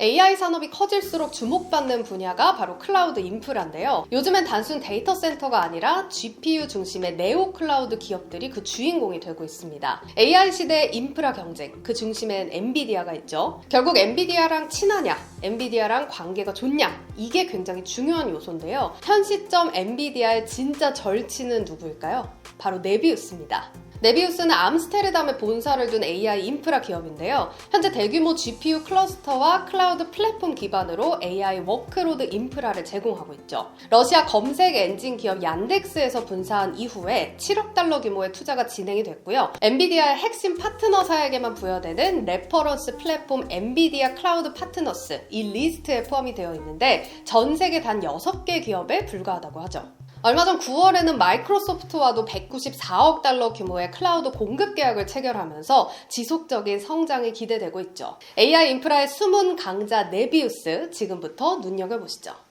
AI 산업이 커질수록 주목받는 분야가 바로 클라우드 인프라인데요. 요즘엔 단순 데이터 센터가 아니라 GPU 중심의 네오 클라우드 기업들이 그 주인공이 되고 있습니다. AI 시대의 인프라 경쟁, 그 중심엔 엔비디아가 있죠. 결국 엔비디아랑 친하냐, 엔비디아랑 관계가 좋냐, 이게 굉장히 중요한 요소인데요. 현 시점 엔비디아의 진짜 절친은 누구일까요? 바로 네비우스입니다. 네비우스는 암스테르담에 본사를 둔 AI 인프라 기업인데요. 현재 대규모 GPU 클러스터와 클라우드 플랫폼 기반으로 AI 워크로드 인프라를 제공하고 있죠. 러시아 검색 엔진 기업 얀덱스에서 분사한 이후에 7억 달러 규모의 투자가 진행이 됐고요. 엔비디아의 핵심 파트너사에게만 부여되는 레퍼런스 플랫폼 엔비디아 클라우드 파트너스 이 리스트에 포함이 되어 있는데 전 세계 단 6개 기업에 불과하다고 하죠. 얼마 전 9월에는 마이크로소프트와도 194억 달러 규모의 클라우드 공급 계약을 체결하면서 지속적인 성장이 기대되고 있죠. AI 인프라의 숨은 강자 네비우스 지금부터 눈여겨보시죠.